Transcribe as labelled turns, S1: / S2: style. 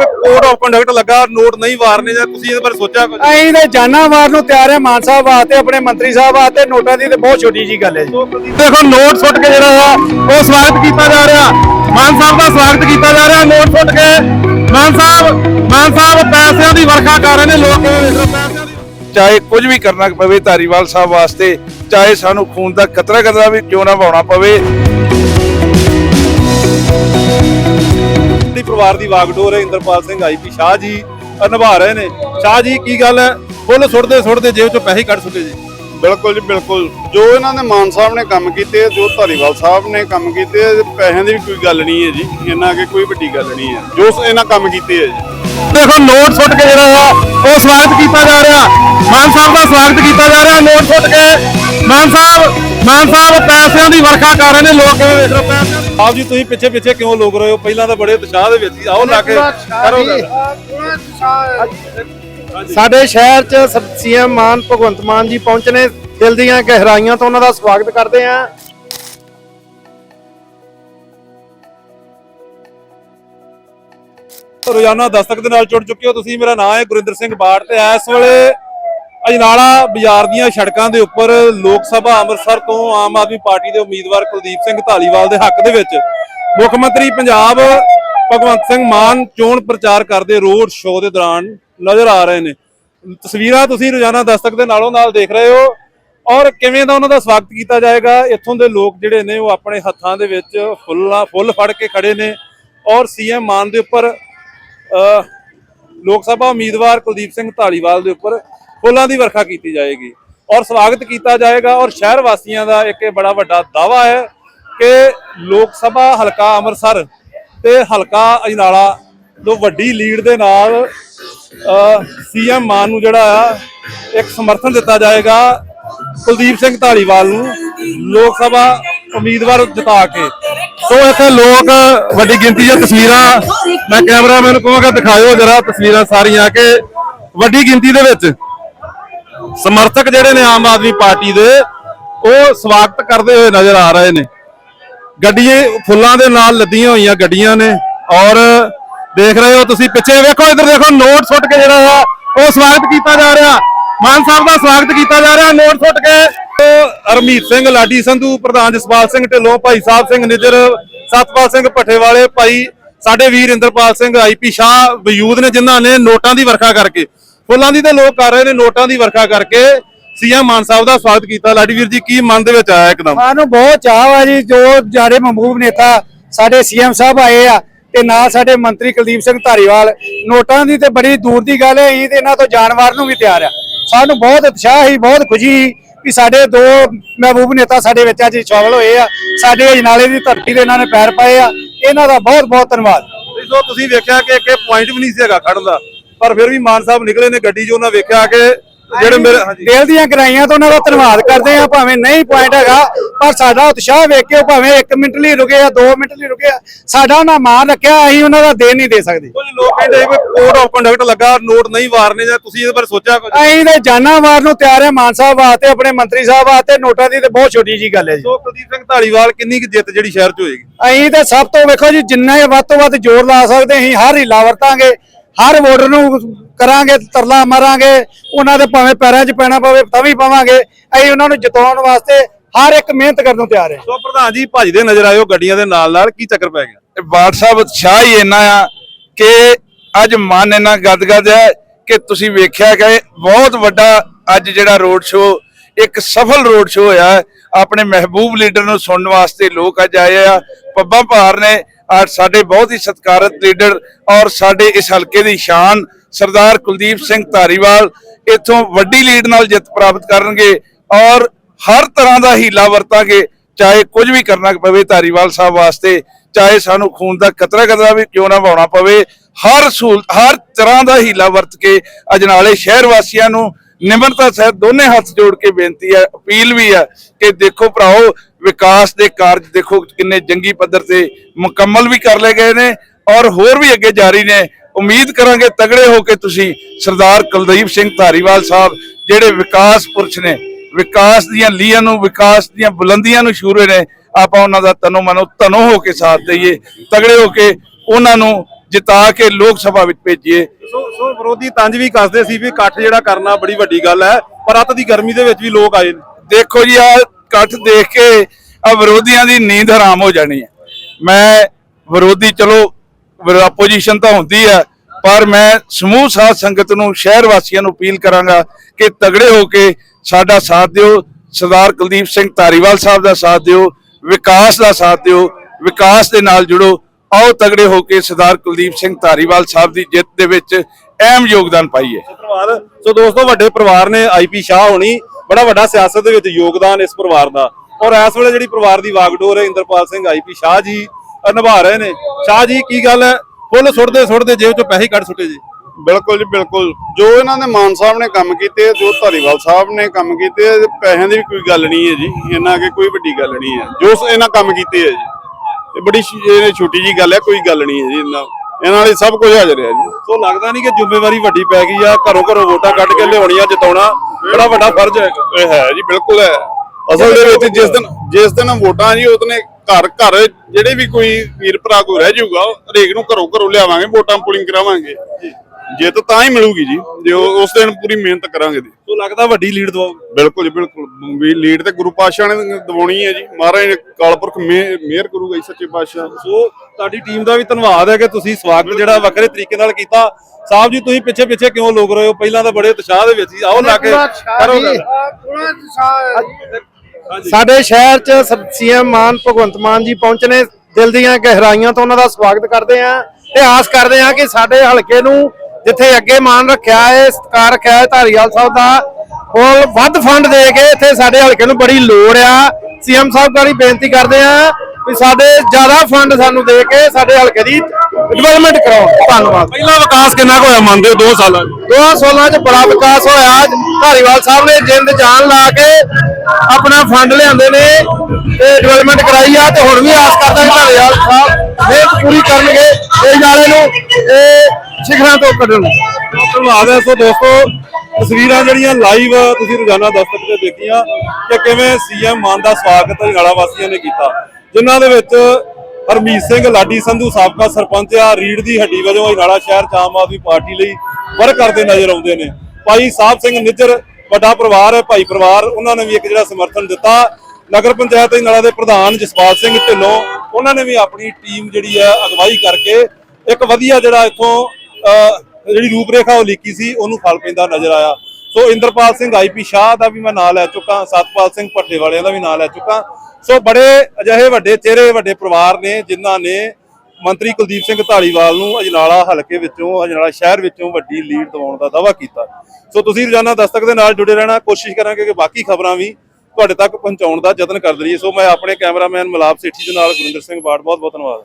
S1: ਕੋਈ code of conduct ਲੱਗਾ note ਨਹੀਂ ਵਾਰਨੇ ਜਾਂ ਤੁਸੀਂ ਇਹਦੇ ਬਾਰੇ ਸੋਚਿਆ ਕੁਝ
S2: ਅਸੀਂ ਤੇ ਜਾਨਾਂ ਵਾਰ ਨੂੰ ਤਿਆਰ ਹੈ ਮਾਨ ਸਾਹਿਬ ਵਾਸਤੇ ਆਪਣੇ ਮੰਤਰੀ ਸਾਹਿਬ ਵਾਸਤੇ ਨੋਟਾਂ ਦੀ ਤੇ ਬਹੁਤ ਛੋਟੀ ਜੀ ਗੱਲ ਹੈ ਜੀ।
S1: ਦੇਖੋ ਨੋਟ ਸੁੱਟ ਕੇ ਜਿਹੜਾ ਆ ਉਹ ਸਵਾਗਤ ਕੀਤਾ ਜਾ ਰਿਹਾ। ਮਾਨ ਸਾਹਿਬ ਦਾ ਸਵਾਗਤ ਕੀਤਾ ਜਾ ਰਿਹਾ ਨੋਟ ਸੁੱਟ ਕੇ। ਮਾਨ ਸਾਹਿਬ ਮਾਨ ਸਾਹਿਬ ਪੈਸਿਆਂ ਦੀ ਵਰਖਾ ਕਰ ਰਹੇ ਨੇ ਲੋਕ।
S3: ਚਾਹੇ ਕੁਝ ਵੀ ਕਰਨਾ ਪਵੇ ਧਾਰੀਵਾਲ ਸਾਹਿਬ ਵਾਸਤੇ ਚਾਹੇ ਸਾਨੂੰ ਖੂਨ ਦਾ ਕਤਰਾ ਕਤਰਾ ਵੀ ਕਿਉਂ ਨਾ ਵਹਾਉਣਾ ਪਵੇ।
S1: ਦੀ ਪਰਿਵਾਰ ਦੀ ਵਾਗਡੋਰ ਹੈ ਇੰਦਰਪਾਲ ਸਿੰਘ ਆਈਪੀ ਸ਼ਾਹ ਜੀ ਨਿਭਾ ਰਹੇ ਨੇ। ਸ਼ਾਹ ਜੀ ਕੀ ਗੱਲ ਹੈ? ਫੁੱਲ ਸੁੱਟਦੇ ਸੁੱਟਦੇ ਜੇਬ ਚੋਂ ਪੈਸੇ ਕੱਢ ਸੁੱਟੇ ਜੀ।
S4: ਬਿਲਕੁਲ ਜੀ ਬਿਲਕੁਲ। ਜੋ ਇਹਨਾਂ ਦੇ ਮਾਨ ਸਾਹਿਬ ਨੇ ਕੰਮ ਕੀਤੇ ਜੋ ਧਾਰੀਵਾਲ ਸਾਹਿਬ ਨੇ ਕੰਮ ਕੀਤੇ ਪੈਸਿਆਂ ਦੀ ਵੀ ਕੋਈ ਗੱਲ ਨਹੀਂ ਹੈ ਜੀ। ਇਹਨਾਂ ਅੱਗੇ ਕੋਈ ਵੱਡੀ ਗੱਲ ਨਹੀਂ ਹੈ। ਜੋ ਇਹਨਾਂ ਕੰਮ ਕੀਤੇ ਹੈ ਜੀ।
S1: ਦੇਖੋ ਨੋਟ ਸੁੱਟ ਕੇ ਜਿਹੜਾ ਆ ਉਹ ਸਵਾਗਤ ਕੀਤਾ ਜਾ ਰਿਹਾ। ਮਾਨ ਸਾਹਿਬ ਦਾ ਸਵਾਗਤ ਕੀਤਾ ਜਾ ਰਿਹਾ ਨੋਟ ਸੁੱਟ ਕੇ। ਮਾਨ ਸਾਹਿਬ ਮਾਨ ਸਾਹਿਬ ਪੈਸਿਆਂ ਦੀ ਵਰਖਾ ਕਰ ਰਹੇ ਨੇ ਲੋਕ ਵੇਖ ਲਓ ਪੈਸਿਆਂ ਆਪ ਜੀ ਤੁਸੀਂ ਪਿੱਛੇ ਪਿੱਛੇ ਕਿਉਂ ਲੋਕ ਰਹੇ ਹੋ? ਪਹਿਲਾਂ ਤਾਂ ਬੜੇ ਉਤਸ਼ਾਹ ਦੇ ਵਿੱਚ ਸੀ। ਆਓ ਲਾ ਕੇ ਕਰੋ।
S2: ਸਾਡੇ ਸ਼ਹਿਰ 'ਚ ਸੀਐਮ ਮਾਨ ਭਗਵੰਤ ਮਾਨ ਜੀ ਪਹੁੰਚਨੇ ਦਿਲ ਦੀਆਂ ਗਹਿਰਾਈਆਂ ਤੋਂ ਉਹਨਾਂ ਦਾ ਸਵਾਗਤ ਕਰਦੇ ਆਂ
S1: ਰੋਜ਼ਾਨਾ ਦਸਤਕ ਦੇ ਨਾਲ ਜੁੜ ਚੁੱਕੇ ਹੋ ਤੁਸੀਂ। ਮੇਰਾ ਨਾਮ ਹੈ ਗੁਰਿੰਦਰ ਸਿੰਘ ਬਾੜ ਤੇ ਇਸ ਵੇਲੇ ਅਜਨਾਲਾ ਬਾਜ਼ਾਰ ਦੀਆਂ ਸੜਕਾਂ ਦੇ ਉੱਪਰ ਲੋਕ ਸਭਾ ਅੰਮ੍ਰਿਤਸਰ ਤੋਂ ਆਮ ਆਦਮੀ ਪਾਰਟੀ ਦੇ ਉਮੀਦਵਾਰ ਕੁਲਦੀਪ ਸਿੰਘ ਢਾਲੀਵਾਲ ਦੇ ਹੱਕ ਦੇ ਵਿੱਚ ਮੁੱਖ ਮੰਤਰੀ ਪੰਜਾਬ ਭਗਵੰਤ ਸਿੰਘ ਮਾਨ ਚੋਣ ਪ੍ਰਚਾਰ ਕਰਦੇ ਰੋਡ ਸ਼ੋਅ ਦੇ ਦੌਰਾਨ ਨਜ਼ਰ ਆ ਰਹੇ ਨੇ। ਤਸਵੀਰਾਂ ਤੁਸੀਂ ਰੋਜ਼ਾਨਾ ਦਸਤਕ ਦੇ ਨਾਲੋਂ ਨਾਲ ਦੇਖ ਰਹੇ ਹੋ ਔਰ ਕਿਵੇਂ ਦਾ ਉਹਨਾਂ ਦਾ ਸਵਾਗਤ ਕੀਤਾ ਜਾਏਗਾ ਇੱਥੋਂ ਦੇ ਲੋਕ ਜਿਹੜੇ ਨੇ ਉਹ ਆਪਣੇ ਹੱਥਾਂ ਦੇ ਵਿੱਚ ਫੁੱਲਾਂ ਫੁੱਲ ਫੜ ਕੇ ਖੜੇ ਨੇ ਔਰ ਸੀਐਮ ਮਾਨ ਦੇ ਉੱਪਰ ਅ, ਲੋਕ ਸਭਾ ਉਮੀਦਵਾਰ ਕੁਲਦੀਪ ਸਿੰਘ ਢਾਲੀਵਾਲ ਦੇ ਉੱਪਰ ਫੁੱਲਾਂ ਦੀ ਵਰਖਾ ਕੀਤੀ ਜਾਏਗੀ ਔਰ ਸਵਾਗਤ ਕੀਤਾ ਜਾਏਗਾ ਔਰ ਸ਼ਹਿਰ ਵਾਸੀਆਂ ਦਾ ਇੱਕ ਇਹ ਬੜਾ ਵੱਡਾ ਦਾਵਾ ਹੈ ਕਿ ਲੋਕ ਸਭਾ ਹਲਕਾ ਅੰਮ੍ਰਿਤਸਰ ਤੇ ਹਲਕਾ ਅਜਨਾਲਾ ਤੋਂ ਵੱਡੀ ਲੀਡ ਦੇ ਨਾਲ ਸੀਐਮ ਮਾਨ ਨੂੰ ਜਿਹੜਾ ਆ, ਇੱਕ ਸਮਰਥਨ ਦਿੱਤਾ ਜਾਏਗਾ ਕੁਲਦੀਪ ਸਿੰਘ ਢਾਲੀਵਾਲ ਨੂੰ ਲੋਕ ਸਭਾ ਉਮੀਦਵਾਰ ਜਿਤਾ ਕੇ। ਸੋ ਇੱਥੇ ਲੋਕ ਵੱਡੀ ਗਿਣਤੀ ਦੀਆਂ ਤਸਵੀਰਾਂ, ਮੈਂ ਕੈਮਰਾਮੈਨ ਕਹਾਂਗਾ ਦਿਖਾਇਓ ਜਰਾ ਤਸਵੀਰਾਂ ਸਾਰੀਆਂ ਕਿ ਵੱਡੀ ਗਿਣਤੀ ਦੇ ਵਿੱਚ ਸਮਰਥਕ ਜਿਹੜੇ ਨੇ ਆਮ ਆਦਮੀ ਪਾਰਟੀ ਦੇ, ਉਹ ਸਵਾਗਤ ਕਰਦੇ ਹੋਏ ਨਜ਼ਰ ਆ ਰਹੇ ਨੇ। ਗੱਡੀਆਂ ਫੁੱਲਾਂ ਦੇ ਨਾਲ ਲੱਦੀਆਂ ਹੋਈਆਂ ਗੱਡੀਆਂ ਨੇ ਔਰ ਦੇਖ ਰਹੇ ਹੋ ਤੁਸੀਂ ਪਿੱਛੇ ਵੇਖੋ, ਇੱਧਰ ਦੇਖੋ ਨੋਟ ਸੁੱਟ ਕੇ ਜਿਹੜਾ ਆ, ਉਹ ਸਵਾਗਤ ਕੀਤਾ ਜਾ ਰਿਹਾ। ਮਾਨ ਸਾਹਿਬ ਦਾ ਸਵਾਗਤ ਕੀਤਾ ਜਾ ਰਿਹਾ ਨੋਟ ਸੁੱਟ ਕੇ। ਹਰਮੀਤ ਸਿੰਘ, ਲਾਡੀ ਸੰਧੂ, ਪ੍ਰਧਾਨ ਜਸਪਾਲ ਸਿੰਘ ਢਿੱਲੋਂ, ਭਾਈ ਸਾਹਿਬ ਸਿੰਘ ਨਿੱਜਰ, ਸਤਪਾਲ ਸਿੰਘ ਭੱਠੇਵਾਲੇ ਭਾਈ ਸਾਡੇ ਵੀਰ ਇੰਦਰਪਾਲ ਸਿੰਘ ਆਈਪੀ ਸ਼ਾਹ ਵਜੂਦ ਨੇ, ਜਿਨ੍ਹਾਂ ਨੇ ਨੋਟਾਂ ਦੀ ਵਰਖਾ ਕਰਕੇ, ਫੁੱਲਾਂ ਦੀ ਤੇ ਲੋਕ ਕਰ ਰਹੇ ਨੇ, ਨੋਟਾਂ ਦੀ ਵਰਖਾ ਕਰਕੇ ਸੀਐਮ ਮਾਨ ਸਾਹਿਬ ਦਾ ਸਵਾਗਤ ਕੀਤਾ। ਲਾਡੀ ਵੀਰ ਜੀ, ਕੀ ਮਨ ਦੇ ਵਿੱਚ ਆਇਆ ਇੱਕਦਮ?
S2: ਸਾਨੂੰ ਬਹੁਤ ਚਾਹ ਆ ਜੀ, ਜੋ ਜਾੜੇ ਮਹਬੂਬ ਨੇਤਾ, ਸਾਡੇ ਸੀਐਮ ਸਾਹਿਬ ਆਏ ਆ, ਤੇ ਨਾਲ ਸਾਡੇ ਮੰਤਰੀ ਕੁਲਦੀਪ ਸਿੰਘ ਧਾਰੀਵਾਲ, ਨੋਟਾਂ ਦੀ ਤੇ ਬੜੀ ਦੂਰ ਦੀ ਗੱਲ ਹੈ, ਅਸੀਂ ਤੇ ਇਹਨਾਂ ਤੋਂ ਜਾਣਵਾਰ ਨੂੰ ਵੀ ਤਿਆਰ ਆ। ਸਾਨੂੰ ਬਹੁਤ ਉਤਸ਼ਾਹ ਸੀ, ਬਹੁਤ ਖੁਸ਼ੀ ਸੀ ਕਿ ਸਾਡੇ ਦੋ ਮਹਿਬੂਬ ਨੇਤਾ ਸਾਡੇ ਵਿੱਚ ਅੱਜ ਸ਼ਾਮਲ ਹੋਏ ਆ। ਸਾਡੇ ਅਜਨਾਲੇ ਦੀ ਧਰਤੀ ਦੇ ਇਹਨਾਂ ਨੇ ਪੈਰ ਪਾਏ ਆ। ਇਹਨਾਂ ਦਾ ਬਹੁਤ ਬਹੁਤ ਧੰਨਵਾਦ।
S1: ਸੋ ਤੁਸੀਂ ਵੇਖਿਆ ਕਿ ਇੱਕ ਪੁਆਇੰਟ ਵੀ ਨਹੀਂ ਸੀ ਹੈਗਾ ਖੜਨ ਦਾ। ਪਰ ਫਿਰ ਵੀ ਮਾਨ ਸਾਹਿਬ ਨਿਕਲੇ ਨੇ ਗੱਡੀ 'ਚ, ਉਹਨਾਂ ਵੇਖਿਆ ਕਿ ਜਿਹੜੇ ਮੇਰੇ ਹਾਂਜੀ।
S2: ਦਿਲ ਦੀਆਂ ਗਰਾਈਆਂ ਤੋਂ ਉਹਨਾਂ ਦਾ ਧੰਨਵਾਦ ਕਰਦੇ ਆ ਭਾਵੇਂ ਨਹੀਂ ਪੁਆਇੰਟ ਹੈਗਾ ਪਰ ਸਾਡਾ ਉਤਸ਼ਾਹ ਵੇਖ ਕੇ ਉਹ ਭਾਵੇਂ 1 ਮਿੰਟ ਲਈ ਰੁਕੇ ਆ 2 ਮਿੰਟ ਲਈ ਰੁਕੇ ਆ ਸਾਡਾ ਉਹਨਾਂ ਮਾਣ ਰੱਖਿਆ ਅਸੀਂ ਉਹਨਾਂ ਦਾ ਦੇ ਨਹੀਂ ਦੇ ਸਕਦੇ।
S1: ਕੁਝ ਲੋਕ ਕਹਿੰਦੇ ਕੋਈ ਕੋਡ ਆਫ ਕੰਡਕਟ ਲੱਗਾ ਨੋਟ ਨਹੀਂ ਵਾਰਨੇ ਜਾਂ ਤੁਸੀਂ ਇਹਦੇ ਬਾਰੇ ਸੋਚਿਆ ਕੁਝ?
S2: ਅਸੀਂ ਤੇ ਜਾਨਾਂ ਵਾਰ ਨੂੰ ਤਿਆਰ ਹੈ ਮਾਨ ਸਾਹਿਬ ਵਾਸਤੇ ਆਪਣੇ ਮੰਤਰੀ ਸਾਹਿਬ ਵਾਸਤੇ ਨੋਟਾਂ ਦੀ ਤੇ ਬਹੁਤ ਛੋਟੀ ਜੀ ਗੱਲ ਹੈ ਜੀ।
S1: ਸੋ ਕੁਲਦੀਪ ਸਿੰਘ ਢਾਲੀਵਾਲ ਕਿੰਨੀ ਕੁ ਜਿੱਤ ਜਿਹੜੀ ਸ਼ਹਿਰ 'ਚ ਹੋਏਗੀ?
S2: ਅਸੀਂ ਤੇ ਸਭ ਤੋਂ ਵੇਖੋ ਜੀ ਜਿੰਨਾ ਵੱਧ ਤੋਂ ਵੱਧ ਜ਼ੋਰ ਲਾ ਸਕਦੇ ਅਸੀਂ ਹਰ ਹੀਲਾ ਵਰਤਾਂਗੇ ਹਰ ਵੋਟਰ ਨੂੰ ਕਰਾਂਗੇ ਤਰਲਾ ਮਾਰਾਂਗੇ ਉਹਨਾਂ ਦੇ ਭਾਵੇਂ ਪੈਰਾਂ 'ਚ ਪੈਣਾ ਪਵੇ ਤਾਂ ਵੀ ਪਾਵਾਂਗੇ। ਅਸੀਂ ਉਹਨਾਂ ਨੂੰ ਜਿਤਾਉਣ ਵਾਸਤੇ ਹਰ ਇੱਕ ਮਿਹਨਤ ਕਰਨ ਨੂੰ ਤਿਆਰ ਹਾਂ।
S1: ਸੋ ਪ੍ਰਧਾਨ ਜੀ ਭੱਜਦੇ ਨਜ਼ਰ ਆਇਓ ਗੱਡੀਆਂ ਦੇ ਨਾਲ ਨਾਲ ਕੀ ਚੱਕਰ ਪੈ ਗਿਆ?
S3: ਬਾੜ ਸਾਹਿਬ ਉਤਸ਼ਾਹ ਹੀ ਇੰਨਾ ਆ ਕਿ ਅੱਜ ਮਨ ਇੰਨਾ ਗਦਗਦ ਹੈ ਕਿ ਤੁਸੀਂ ਵੇਖਿਆ ਕਿ ਬਹੁਤ ਵੱਡਾ ਅੱਜ ਜਿਹੜਾ ਰੋਡ ਸ਼ੋ ਇੱਕ ਸਫਲ ਰੋਡ ਸ਼ੋ ਹੋਇਆ। ਆਪਣੇ ਮਹਿਬੂਬ ਲੀਡਰ ਨੂੰ ਸੁਣਨ ਵਾਸਤੇ ਲੋਕ ਅੱਜ ਆਏ ਆ। ਪੱਬਾਂ ਭਾਰ ਨੇ ਅੱਜ ਸਾਡੇ ਬਹੁਤ ਹੀ ਸਤਿਕਾਰਤ ਲੀਡਰ ਔਰ ਸਾਡੇ ਇਸ ਹਲਕੇ ਦੀ ਸ਼ਾਨ ਸਰਦਾਰ ਕੁਲਦੀਪ ਸਿੰਘ ਧਾਰੀਵਾਲ ਇਥੋਂ ਵੱਡੀ ਲੀਡ ਨਾਲ ਜਿੱਤ ਪ੍ਰਾਪਤ ਕਰਨਗੇ ਔਰ ਹਰ ਤਰ੍ਹਾਂ ਦਾ ਹੀਲਾ ਵਰਤਾਂਗੇ, ਚਾਹੇ ਕੁਝ ਵੀ ਕਰਨਾ ਪਵੇ ਧਾਰੀਵਾਲ ਸਾਹਿਬ ਵਾਸਤੇ, ਚਾਹੇ ਸਾਨੂੰ ਖੂਨ ਦਾ ਕਤਰਾ ਕਤਰਾ ਵੀ ਕਿਉਂ ਨਾ ਵਹਾਉਣਾ ਪਵੇ, ਹਰ ਸਹੂਲਤ ਹਰ ਤਰ੍ਹਾਂ ਦਾ ਹੀਲਾ ਵਰਤ ਕੇ ਅਜਨਾਲੇ ਸ਼ਹਿਰ ਵਾਸੀਆਂ ਨੂੰ ਨਿਮਰਤਾ ਸਹਿਤ ਦੋਨੇ ਹੱਥ ਜੋੜ ਕੇ ਬੇਨਤੀ ਹੈ, ਅਪੀਲ ਵੀ ਹੈ ਕਿ ਦੇਖੋ ਭਰਾਓ, ਵਿਕਾਸ ਦੇ ਕਾਰਜ ਦੇਖੋ ਕਿੰਨੇ ਜੰਗੀ ਪੱਧਰ ਤੇ ਮੁਕੰਮਲ ਵੀ ਕਰ ਲਏ ਗਏ ਨੇ ਔਰ ਹੋਰ ਵੀ ਅੱਗੇ ਜਾਰੀ ਨੇ। ਉਮੀਦ ਕਰਾਂਗੇ ਤਗੜੇ ਹੋ ਕੇ ਤੁਸੀਂ ਸਰਦਾਰ ਕੁਲਦੀਪ ਸਿੰਘ ਧਾਰੀਵਾਲ ਸਾਹਿਬ ਜਿਹੜੇ ਵਿਕਾਸ ਪੁਰਸ਼ ਨੇ ਵਿਕਾਸ ਦੀਆਂ ਲੀਹਾਂ ਨੂੰ ਵਿਕਾਸ ਦੀਆਂ ਬੁਲੰਦੀਆਂ ਨੂੰ ਛੂਰੇ ਨੇ ਆਪਾਂ ਉਹਨਾਂ ਦਾ ਤਨੋ ਮਨੋ ਧਨੋ ਹੋ ਕੇ ਸਾਥ ਦਈਏ ਤਗੜੇ ਹੋ ਕੇ ਉਹਨਾਂ ਨੂੰ ਜਿਤਾ ਕੇ ਲੋਕ ਸਭਾ ਵਿੱਚ ਭੇਜੀਏ।
S1: ਸੋ ਸੋ ਵਿਰੋਧੀ ਤੰਜ ਵੀ ਕੱਸਦੇ ਸੀ ਵੀ ਇਕੱਠ ਜਿਹੜਾ ਕਰਨਾ ਬੜੀ ਵੱਡੀ ਗੱਲ ਹੈ ਪਰ ਅੱਤ ਦੀ ਗਰਮੀ ਦੇ ਵਿੱਚ ਵੀ ਲੋਕ ਆਏ ਨੇ।
S3: ਦੇਖੋ ਜੀ ਆ ਇਕੱਠ ਦੇਖ ਕੇ ਆ ਵਿਰੋਧੀਆਂ ਦੀ ਨੀਂਦ ਹਰਾਮ ਹੋ ਜਾਣੀ ਹੈ। ਮੈਂ ਵਿਰੋਧੀ ਚਲੋ ਆਪੋਜੀਸ਼ਨ ਤਾਂ ਹੁੰਦੀ ਹੈ ਪਰ ਮੈਂ ਸਮੂਹ ਸਾਧ ਸੰਗਤ ਨੂੰ, ਸ਼ਹਿਰ ਵਾਸੀਆਂ ਨੂੰ ਅਪੀਲ ਕਰਾਂਗਾ ਕਿ ਤਗੜੇ ਹੋ ਕੇ ਸਾਡਾ ਸਾਥ ਦਿਓ। ਸਰਦਾਰ ਕੁਲਦੀਪ ਸਿੰਘ ਧਾਰੀਵਾਲ ਸਾਹਿਬ ਦਾ ਸਾਥ ਦਿਓ, ਵਿਕਾਸ ਦਾ ਸਾਥ ਦਿਓ, ਵਿਕਾਸ ਦੇ ਨਾਲ ਜੁੜੋ। ਆਓ ਤਗੜੇ ਹੋ ਕੇ ਸਰਦਾਰ ਕੁਲਦੀਪ ਸਿੰਘ ਧਾਰੀਵਾਲ ਸਾਹਿਬ ਦੀ ਜਿੱਤ ਦੇ ਵਿੱਚ ਅਹਿਮ ਯੋਗਦਾਨ ਪਾਈਏ।
S1: ਧੰਨਵਾਦ ਸੋ ਦੋਸਤੋ, ਵੱਡੇ ਪਰਿਵਾਰ ਨੇ ਆਈਪੀ ਸ਼ਾਹ ਹੋਣੀ, ਬੜਾ ਵੱਡਾ ਸਿਆਸਤ ਦੇ ਵਿੱਚ ਯੋਗਦਾਨ ਇਸ ਪਰਿਵਾਰ ਦਾ। ਔਰ ਇਸ ਵੇਲੇ ਜਿਹੜੀ ਪਰਿਵਾਰ ਦੀ ਵਾਗਡੋਰ ਹੈ, ਇੰਦਰਪਾਲ ਸਿੰਘ ਆਈਪੀ ਸ਼ਾਹ ਜੀ ਨਿਭਾ ਰਹੇ ਨੇ। ਸ਼ਾਹ ਜੀ ਕੀ ਗੱਲ ਹੈ? ਫੁੱਲ ਸੁੱਟਦੇ ਸੁੱਟਦੇ ਜੇਬ ਚੋਂ ਪੈਸੇ ਕੱਢ ਸੁੱਟੇ ਜੀ।
S4: ਬਿਲਕੁਲ ਜੀ ਬਿਲਕੁਲ। ਜੋ ਇਹਨਾਂ ਦੇ ਮਾਨ ਸਾਹਿਬ ਨੇ ਕੰਮ ਕੀਤੇ ਜੋ ਧਾਰੀਵਾਲ ਸਾਹਿਬ ਨੇ ਕੰਮ ਕੀਤੇ ਪੈਸਿਆਂ ਦੀ ਵੀ ਕੋਈ ਗੱਲ ਨਹੀਂ ਹੈ ਜੀ। ਇਹਨਾਂ ਅੱਗੇ ਕੋਈ ਵੱਡੀ ਗੱਲ ਨਹੀਂ ਹੈ। ਜੋ ਇਹਨਾਂ ਕੰਮ ਕੀਤੇ ਹੈ ਜੀ। ਇਹ ਬੜੀ ਇਹ ਛੋਟੀ ਜੀ ਗੱਲ ਹੈ ਕੋਈ ਗੱਲ ਨਹੀਂ ਹੈ ਜੀ ਇਹਨਾਂ ਇਹਨਾਂ ਲਈ ਸਭ ਕੁਝ ਹਾਜ਼ਰ ਹੈ ਜੀ।
S1: ਸੋ ਲੱਗਦਾ ਨਹੀਂ ਕਿ ਜ਼ਿੰਮੇਵਾਰੀ ਵੱਡੀ ਪੈ ਗਈ ਆ ਘਰੋਂ ਘਰੋਂ ਵੋਟਾਂ ਕੱਢ ਕੇ ਲਿਆਉਣੀਆਂ ਜਿਤਾਉਣਾ ਬੜਾ ਵੱਡਾ ਫਰਜ਼ ਹੈ।
S4: ਇਹ ਹੈ ਜੀ ਬਿਲਕੁਲ ਹੈ। ਅਸਲ ਦੇ ਵਿੱਚ ਜਿਸ ਦਿਨ ਜਿਸ ਦਿਨ ਵੋਟਾਂ ਜੀ ਉਹਦਨੇ ਘਰ ਘਰ ਜਿਹੜੇ ਵੀ ਕੋਈ ਵੀਰ ਭਰਾ ਕੋਈ ਰਹਿ ਜਾਊਗਾ ਹਰੇਕ ਨੂੰ ਘਰੋਂ ਘਰੋਂ ਲਿਆਵਾਂਗੇ ਵੋਟਾਂ ਪੁਲਿੰਗ ਕਰਾਵਾਂਗੇ। ਜਿੱਤ ਤਾਂ ਹੀ ਮਿਲੂਗੀ ਜੀ ਜੇ ਉਸ ਦਿਨ ਪੂਰੀ ਮਿਹਨਤ ਕਰਾਂਗੇ ਜੀ।
S1: ਸੋ ਲੱਗਦਾ ਵੱਡੀ ਲੀਡ ਦਵਾਓਗੇ
S4: ਬਿਲਕੁਲ ਜੀ ਬਿਲਕੁਲ। ਵੀ ਲੀਡ ਤੇ ਗੁਰੂ ਪਾਤਸ਼ਾਹ ਨੇ ਦਵਾਉਣੀ ਹੈ ਜੀ। ਮਹਾਰਾਜ ਨੇ ਕਾਲਪੁਰਖ ਮਿਹ- ਮਿਹਰ ਕਰੂਗਾ ਜੀ ਸੱਚੇ ਪਾਤਸ਼ਾਹ
S1: ਸੋ ਤੁਹਾਡੀ ਟੀਮ ਦਾ ਵੀ ਧੰਨਵਾਦ ਹੈ ਕਿ ਤੁਸੀਂ ਸਵਾਗਤ ਜਿਹੜਾ ਵੱਖਰੇ ਤਰੀਕੇ ਨਾਲ ਕੀਤਾ। ਸਾਹਿਬ ਜੀ ਤੁਸੀਂ ਪਿੱਛੇ ਪਿੱਛੇ ਕਿਉਂ ਲੋਕ ਰਹੇ ਹੋ? ਪਹਿਲਾਂ ਤਾਂ ਬੜੇ ਉਤਸ਼ਾਹ ਦੇ ਵਿੱਚ ਸੀ। ਆਓ ਲਾ ਕੇ ਕਰੋ ਗੱਲ।
S5: ਸਾਡੇ ਸ਼ਹਿਰ ਚ ਸੀਐਮ ਮਾਨ ਭਗਵੰਤ ਮਾਨ ਜੀ ਪਹੁੰਚੇ ਨੇ। ਦਿਲ ਦੀਆਂ ਗਹਿਰਾਈਆਂ ਤੋਂ ਉਹਨਾਂ ਦਾ ਸਵਾਗਤ ਕਰਦੇ ਆਂ ਤੇ ਆਸ ਕਰਦੇ ਆਂ ਕਿ ਸਾਡੇ ਹਲਕੇ ਨੂੰ ਜਿੱਥੇ ਅੱਗੇ ਮਾਨ ਰੱਖਿਆ ਹੈ ਸਤਿਕਾਰ ਰੱਖਿਆ ਹੈ ਧਾਰੀਵਾਲ ਸਾਹਿਬ ਦਾ ਉਹ ਵੱਧ ਫੰਡ ਦੇ ਕੇ ਇੱਥੇ ਸਾਡੇ ਹਲਕੇ ਨੂੰ ਬੜੀ ਲੋੜ ਆ। ਸੀਐਮ ਸਾਹਿਬ ਕਾਰੀ ਬੇਨਤੀ ਕਰਦੇ ਆਂ ਵੀ ਸਾਡੇ ਜ਼ਿਆਦਾ ਫੰਡ ਸਾਨੂੰ ਦੇ ਕੇ ਸਾਡੇ ਹਲਕੇ ਦੀ ਡਿਵੈਲਪਮੈਂਟ ਕਰਾਓ ਧੰਨਵਾਦ।
S1: ਪਹਿਲਾ ਵਿਕਾਸ ਕਿੰਨਾ ਕੁ ਹੋਇਆ ਮੰਨਦੇ ਹੋ? 2 ਸਾਲਾਂ 'ਚ।
S5: ਦੋ ਸਾਲਾਂ 'ਚ ਬੜਾ ਵਿਕਾਸ ਹੋਇਆ। ਧਾਰੀਵਾਲ ਸਾਹਿਬ ਨੇ ਜਿੰਦ ਜਾਨ ਲਾ ਕੇ ਆਪਣਾ ਫੰਡ ਲਿਆਂਦੇ ਨੇ ਤੇ ਡਿਵੈਲਪਮੈਂਟ ਕਰਾਈ ਆ ਤੇ ਹੁਣ ਵੀ ਆਸ ਕਰਦਾ ਕਿ ਧਾਰੀਵਾਲ ਸਾਹਿਬ ਮਿਹਨਤ ਪੂਰੀ ਕਰਨਗੇ। ਇਹ ਜਾਲੇ ਨੂੰ ਇਹ ਸਿਖਰਾਂ ਤੋਂ ਕੱਢਣ
S1: ਧੰਨਵਾਦ ਹੈ। ਸੋ ਦੋਸਤੋ, ਤਸਵੀਰਾਂ ਜਿਹੜੀਆਂ ਲਾਈਵ ਤੁਸੀਂ ਰੋਜ਼ਾਨਾ ਦਸਤਕ ਤੇ ਦੇਖੀਆਂ ਕਿ ਕਿਵੇਂ ਸੀਐਮ ਮਾਨ ਦਾ ਸਵਾਗਤ ਹਰਿਆਣਾ ਵਾਸੀਆਂ ਨੇ ਕੀਤਾ। ਜਿਨ੍ਹਾਂ ਦੇ ਵਿੱਚ ਹਰਮੀਤ ਸਿੰਘ, ਲਾਡੀ ਸੰਧੂ ਸਾਬਕਾ ਸਰਪੰਚ ਆ, ਰੀੜ ਦੀ ਹੱਡੀ ਵਜੋਂ ਹਰਿਆਣਾ ਸ਼ਹਿਰ 'ਚ ਆਮ ਆਦਮੀ ਪਾਰਟੀ ਲਈ ਵਰਕ ਕਰਦੇ ਨਜ਼ਰ ਆਉਂਦੇ ਨੇ। ਭਾਈ ਸਾਹਿਬ ਸਿੰਘ ਨਿੱਜਰ ਵੱਡਾ ਪਰਿਵਾਰ ਹੈ, ਭਾਈ ਪਰਿਵਾਰ, ਉਹਨਾਂ ਨੇ ਵੀ ਇੱਕ ਜਿਹੜਾ ਸਮਰਥਨ ਦਿੱਤਾ। ਨਗਰ ਪੰਚਾਇਤ ਹਰਿਆਣਾ ਦੇ ਪ੍ਰਧਾਨ ਜਸਪਾਲ ਸਿੰਘ ਢਿੱਲੋਂ, ਉਹਨਾਂ ਨੇ ਵੀ ਆਪਣੀ ਟੀਮ ਜਿਹੜੀ ਹੈ ਅਗਵਾਈ ਕਰਕੇ ਇੱਕ ਵਧੀਆ ਜਿਹੜਾ ਇੱਥੋਂ ਜਿਹੜੀ ਰੂਪਰੇਖਾ ਉਹ ਲਿਖੀ ਸੀ, ਉਹਨੂੰ ਫਲ ਪੈਂਦਾ ਨਜ਼ਰ ਆਇਆ। ਸੋ ਇੰਦਰਪਾਲ ਸਿੰਘ ਆਈਪੀ ਸ਼ਾਹ ਦਾ ਵੀ ਮੈਂ ਨਾਂ ਲੈ ਚੁੱਕਾ, ਸਤਪਾਲ ਸਿੰਘ ਭੱਟੇ ਵਾਲਿਆਂ ਦਾ ਵੀ ਨਾਂ ਲੈ ਚੁੱਕਾ। ਸੋ ਬੜੇ ਅਜਿਹੇ ਵੱਡੇ ਚਿਹਰੇ, ਵੱਡੇ ਪਰਿਵਾਰ ਨੇ, ਜਿਨ੍ਹਾਂ ਨੇ ਮੰਤਰੀ ਕੁਲਦੀਪ ਸਿੰਘ ਢਾਲੀਵਾਲ ਨੂੰ ਅਜਨਾਲਾ ਹਲਕੇ ਵਿੱਚੋਂ, ਅਜਨਾਲਾ ਸ਼ਹਿਰ ਵਿੱਚੋਂ ਵੱਡੀ ਲੀਡ ਦਿਵਾਉਣ ਦਾ ਦਾਅਵਾ ਕੀਤਾ। ਸੋ ਤੁਸੀਂ ਰੋਜ਼ਾਨਾ ਦਸਤਕ ਦੇ ਨਾਲ ਜੁੜੇ ਰਹਿਣਾ, ਕੋਸ਼ਿਸ਼ ਕਰਾਂਗੇ ਕਿ ਬਾਕੀ ਖਬਰਾਂ ਵੀ ਤੁਹਾਡੇ ਤੱਕ ਪਹੁੰਚਾਉਣ ਦਾ ਯਤਨ ਕਰਦੇ ਰਹੀਏ ਸੋ ਮੈਂ ਆਪਣੇ ਕੈਮਰਾਮੈਨ ਮਲਾਪ ਸੇਠੀ ਦੇ ਨਾਲ ਗੁਰਿੰਦਰ ਸਿੰਘ ਬਾੜ ਬਹੁਤ ਬਹੁਤ ਧੰਨਵਾਦ।